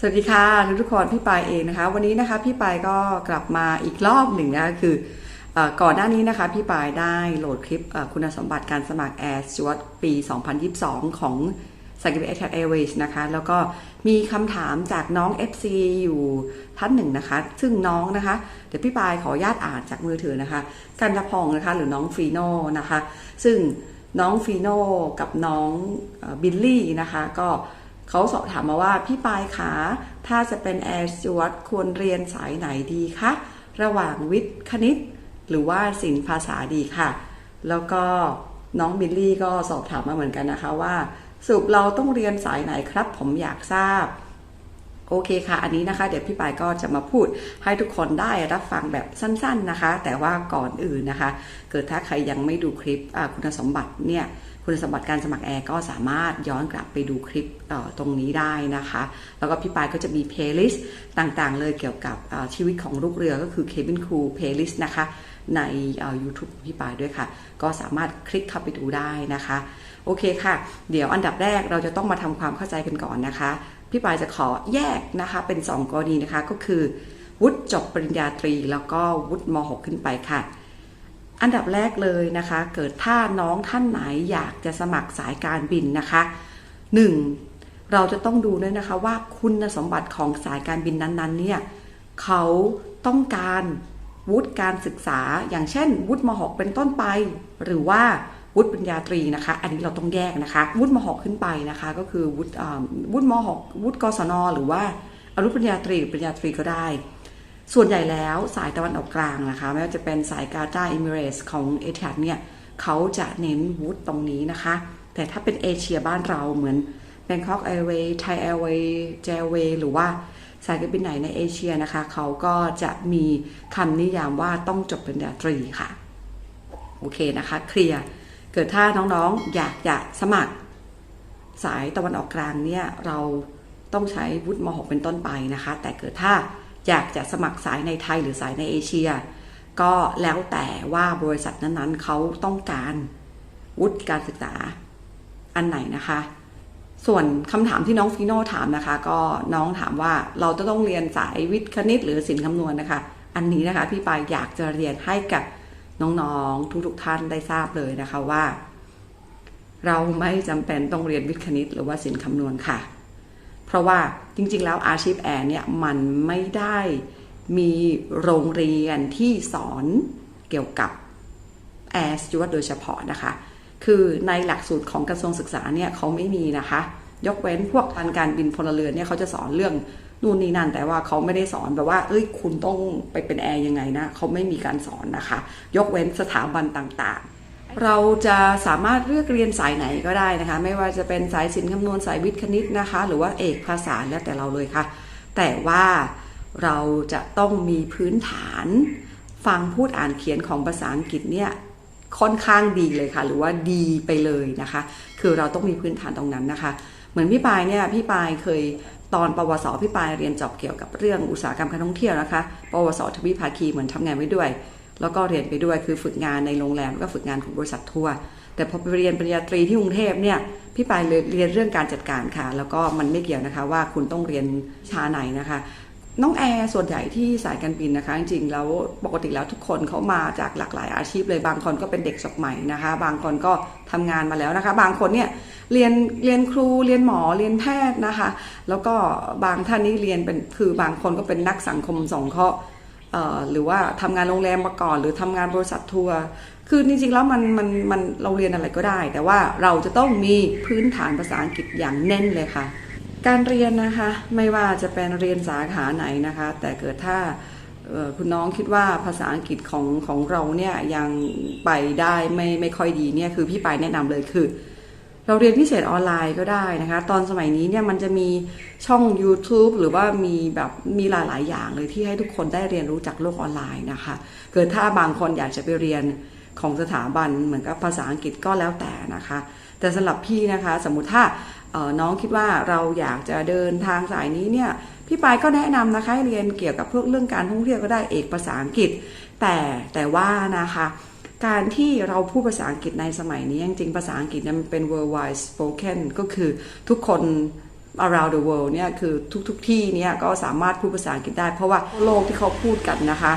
สวัสดีค่ะทุกทุกคนพี่ปายเองนะคะ วันนี้นะคะพี่ปายก็กลับมาอีกรอบหนึ่งนะคะคืออก่อนหน้านี้นะคะพี่ปายได้โหลดคลิปคุณสมบัติการสมัคร Air s t e w a r ปี 2022 ของ s a g r e Air Airways นะคะ แล้วก็มีคำถามจากน้อง FC อยู่ท่านหนึ่งนะคะ ซึ่งน้องนะคะ เดี๋ยวพี่ปายขออนุญาตอ่านจากมือถือนะคะ กันทพองนะคะ หรือน้องฟีโน่นะคะ ซึ่งน้องฟีโน่กับน้องบิลลี่นะคะ ก็ เขาสอบถามมาว่าพี่ปายขาถ้าจะเป็นแอร์ส w ว r d ควรเรียนสายไหนดีคะระหว่างวิทย์คณิต หรือว่าศิลป์ภาษาดีค่ะ แล้วก็น้องบิลลี่ก็สอบถามมาเหมือนกันนะคะว่าสรุปเราต้องเรียนสายไหนครับ ผมอยากทราบ โอเคค่ะ อันนี้นะคะ เดี๋ยวพี่ปายก็จะมาพูดให้ทุกคนได้รับฟังแบบสั้น ๆนะคะ แต่ว่าก่อนอื่นนะคะ เกิดถ้าใครยังไม่ดูคลิปคุณสมบัติเนี่ยคุณสมบัติการสมัครแอร์ก็สามารถย้อนกลับไปดูคลิปตรงนี้ได้นะคะ แล้วก็พี่ปายก็จะมีเพลย์ลิสต์ต่างๆ เลยเกี่ยวกับชีวิตของลูกเรือก็คือ Cabin Crew Playlist นะคะ ใน YouTube ของพี่ปายด้วยค่ะ ก็สามารถคลิกเข้าไปดูได้นะคะ โอเคค่ะ เดี๋ยวอันดับแรกเราจะต้องมาทำความเข้าใจกันก่อนนะคะ พี่ปายจะขอแยกนะคะเป็น 2 กรณีนะคะก็คือ วุฒิจบปริญญาตรี แล้วก็วุฒิม .6 ขึ้นไปค่ะ อันดับแรกเลยนะคะ เกิดถ้าน้องท่านไหนอยากจะสมัครสายการบินนะคะ 1. เราจะต้องดูด้วยนะคะว่าคุณสมบัติของสายการบินนั้นๆเนี่ยเขาต้องการ วุฒิการศึกษา อย่างเช่น วุฒิม .6 เป็นต้นไป หรือว่าวุฒิปริญญาตรีนะคะ อันนี้เราต้องแยกนะคะ วุฒิม .6 ขึ้นไปนะคะ ก็คือวุฒิอ่าวุฒิม .6 วุฒิกศนหรือว่าอนุปริญญาตรีหรือปริญญาตรีก็ได้ ส่วนใหญ่แล้วสายตะวันออกกลางนะคะ ไม่ว่าจะเป็นสายกาตาร์อิมิเรสของเอทิฮัดเนี่ยเขาจะเน้นวุฒิตรงนี้นะคะ แต่ถ้าเป็นเอเชียบ้านเราเหมือน Bangkok Airways Thai Airways j a w a y หรือว่า สายการบินไหนในเอเชียนะคะเขาก็จะมีคำนิยามว่าต้องจบปริญญาตรีค่ะ โอเคนะคะ เคลียร์ เกิดถ้าน้องๆอยากจะสมัคร สายตะวันออกกลางเนี่ยเราต้องใช้วุฒิม .6 เป็นต้นไปนะคะ แต่เกิดถ้าอยากจะสมัครสายในไทยหรือสายในเอเชีย ก็แล้วแต่ว่าบริษัทนั้นๆเขาต้องการวุฒิการศึกษาอันไหนนะคะ ส่วนคำถามที่น้องฟีโน่ถามนะคะ ก็น้องถามว่าเราจะต้องเรียนสายวิทย์คณิต หรือศิลป์คำนวณนะคะ อันนี้นะคะพี่ปายอยากจะเรียนให้กับน้องๆทุกๆท่านได้ทราบเลยนะคะว่า เราไม่จำเป็นต้องเรียนวิทย์คณิต หรือว่าศิลป์คำนวณค่ะ เพราะว่าจริง ๆ แล้วอาชีพแอร์เนี่ยมันไม่ได้มีโรงเรียนที่สอนเกี่ยวกับแอร์สจวตโดยเฉพาะนะคะ คือในหลักสูตรของกระทรวงศึกษาเนี่ยเขาไม่มีนะคะ ยกเว้นพวกการการบินพลเรือนเนี่ยเขาจะสอนเรื่องนู่นนี่นั่นแต่ว่าเขาไม่ได้สอนแบบว่า เอ้ยคุณต้องไปเป็นแอร์ยังไงนะเขาไม่มีการสอนนะคะ ยกเว้นสถาบันต่างๆ เราจะสามารถเลือกเรียนสายไหนก็ได้นะคะ ไม่ว่าจะเป็นสายศิลป์คำนวณสายวิทย์คณิตนะคะ หรือว่าเอกภาษาแล้วแต่เราเลยค่ะ แต่ว่าเราจะต้องมีพื้นฐาน ฟังพูดอ่านเขียนของภาษาอังกฤษเนี่ย ค่อนข้างดีเลยค่ะ หรือว่าดีไปเลยนะคะ คือเราต้องมีพื้นฐานตรงนั้นนะคะ เหมือนพี่ปายเนี่ยพี่ปายเคยตอนปวสพี่ปายเรียนจบเกี่ยวกับเรื่องอุตสาหกรรมการท่องเที่ยวนะคะ ปวสทวีภาคีเหมือนทำงานไว้ด้วย แล้วก็เรียนไปด้วยคือฝึกงานในโรงแรมแล้วก็ฝึกงานของบริษัททัวร์แต่พอไปเรียนปริญญาตรีที่กรุงเทพเนี่ยพี่ปายเลยเรียนเรื่องการจัดการค่ะ แล้วก็มันไม่เกี่ยวนะคะว่าคุณต้องเรียนชาไหนนะคะ น้องแอร์ส่วนใหญ่ที่สายการบินนะคะ จริงๆแล้วปกติแล้วทุกคนเขามาจากหลากหลายอาชีพเลยบางคนก็เป็นเด็กจบใหม่นะคะ บางคนก็ทำงานมาแล้วนะคะ บางคนเนี่ยเรียนเรียนครูเรียนหมอเรียนแพทย์นะคะ แล้วก็บางท่านนี่เรียนเป็นคือบางคนก็เป็นนักสังคมสงเคราะห์หรือว่าทำงานโรงแรมมาก่อน หรือทำงานบริษัททัวร์คือจริงๆแล้วมันมันมันเราเรียนอะไรก็ได้ แต่ว่าเราจะต้องมีพื้นฐานภาษาอังกฤษอย่างแน่นเลยค่ะ การเรียนนะคะไม่ว่าจะเป็นเรียนสาขาไหนนะคะ แต่เกิดถ้าคุณน้องคิดว่าภาษาอังกฤษของของเราเนี่ยยังไปได้ไม่ไม่ค่อยดีเนี่ยคือพี่ปายแนะนำเลยคือ เราเรียนพิเศษออนไลน์ก็ได้นะคะ ตอนสมัยนี้เนี่ยมันจะมีช่อง YouTube หรือว่ามีแบบมีหลาย ๆ อย่างเลยที่ให้ทุกคนได้เรียนรู้จากโลกออนไลน์นะคะ เกิดถ้าบางคนอยากจะไปเรียน ของสถาบันเหมือนกับภาษาอังกฤษก็แล้วแต่นะคะ แต่สำหรับพี่นะคะ สมมุติถ้าน้องคิดว่าเราอยากจะเดินทางสายนี้เนี่ยพี่ปายก็แนะนำนะคะให้เรียนเกี่ยวกับพวกเรื่องการท่องเที่ยวก็ได้เอกภาษาอังกฤษ แต่แต่ว่านะคะการที่เราพูดภาษาอังกฤษในสมัยนี้จริงๆภาษาอังกฤษเนี่ยมันเป็น worldwide spoken ก็คือทุกคน around the world เนี่ยคือทุกๆทที่เนี่ยก็สามารถพูดภาษาอังกฤษได้ เพราะว่าโลกที่เขาพูดกันนะคะ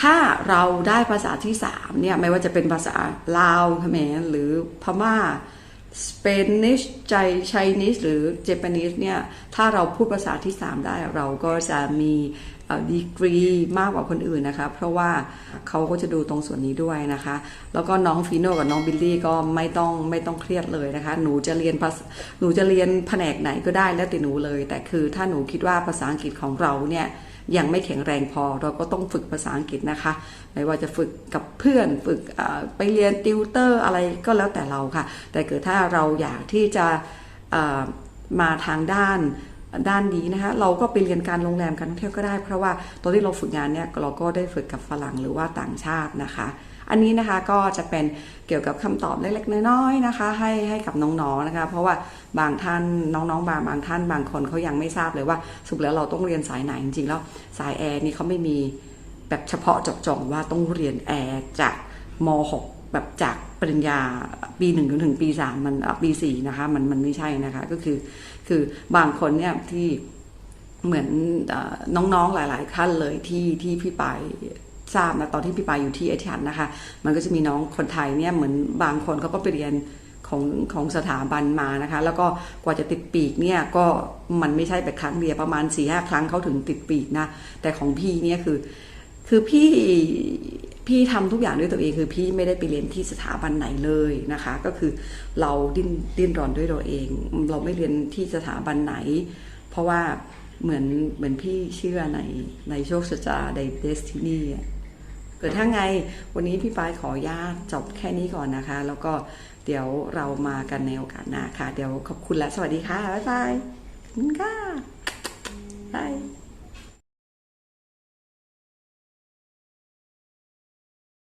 ถ้าเราได้ภาษาที่สามเนี่ยไม่ว่าจะเป็นภาษาลาวเขมรหรือพม่า Spanish ใจ Chinese หรือ Japanese เนี่ยถ้าเราพูดภาษาที่สามได้เราก็จะมีดีกรีมากกว่าคนอื่นนะคะ เพราะว่าเขาก็จะดูตรงส่วนนี้ด้วยนะคะ แล้วก็น้องฟีโน่กับน้องบิลลี่ก็ไม่ต้องไม่ต้องเครียดเลยนะคะ หนูจะเรียนภาษาหนูจะเรียนแผนกไหนก็ได้แล้วแต่หนูเลย แต่คือถ้าหนูคิดว่าภาษาอังกฤษของเราเนี่ย ยังไม่แข็งแรงพอ เราก็ต้องฝึกภาษาอังกฤษนะคะ ไม่ว่าจะฝึกกับเพื่อนฝึกไปเรียนติวเตอร์อะไรก็แล้วแต่เราค่ะ แต่เกิดถ้าเราอยากที่จะมาทางด้านด้านนี้นะคะเราก็ไปเรียนการโรงแรมการท่องเที่ยวก็ได้ เพราะว่าตอนที่เราฝึกงานเนี่ยเราก็ได้ฝึกกับฝรั่งหรือว่าต่างชาตินะคะ อันนี้นะคะก็จะเป็นเกี่ยวกับคำตอบเล็กๆน้อยๆนะคะ ให้ให้กับน้องๆนะคะ เพราะว่าบางท่านน้องๆบางบางท่านบางคนเขายังไม่ทราบเลยว่าสุดแล้วเราต้องเรียนสายไหนจริงๆแล้วสายแอร์นี่เขาไม่มีแบบเฉพาะเจาะจงว่าต้องเรียนแอร์จากม .6 แบบจากปริญญาปีหนึ่งจนถึงปีสามมันปีสี่นะคะมันมันไม่ใช่นะคะก็คือคือบางคนเนี่ยที่เหมือนอน้องๆหลาย ๆ ท่านเลยที่ที่พี่ไป ทราบนะตอนที่พี่ปายอยู่ที่เอทิฮันนะคะ มันก็จะมีน้องคนไทยเนี่ยเหมือนบางคนเขาก็ไปเรียนของของสถาบันมานะคะ แล้วก็กว่าจะติดปีกเนี่ยก็มันไม่ใช่แบบครั้งเดียวประมาณ4ี่ห้าครั้งเขาถึงติดปีกนะ แต่ของพี่เนี่ยคือ คือพี่พี่ทำทุกอย่างด้วยตัวเองคือพี่ไม่ได้ไปเรียนที่สถาบันไหนเลยนะคะ ก็คือเราดิ้นดิ้นรนด้วยตัวเอง เราไม่เรียนที่สถาบันไหน เพราะว่าเหมือนเหมือนพี่เชื่อในในโชคชะตาในเดสตินีอะ แต่ถ้าไงวันนี้พี่ปายขอญาตจบแค่นี้ก่อนนะคะ แล้วก็เดี๋ยวเรามากันในโอกาสหน้าค่ะ เดี๋ยวขอบคุณและสวัสดีค่ะ บ๊ายบายบคุณค่ะบาย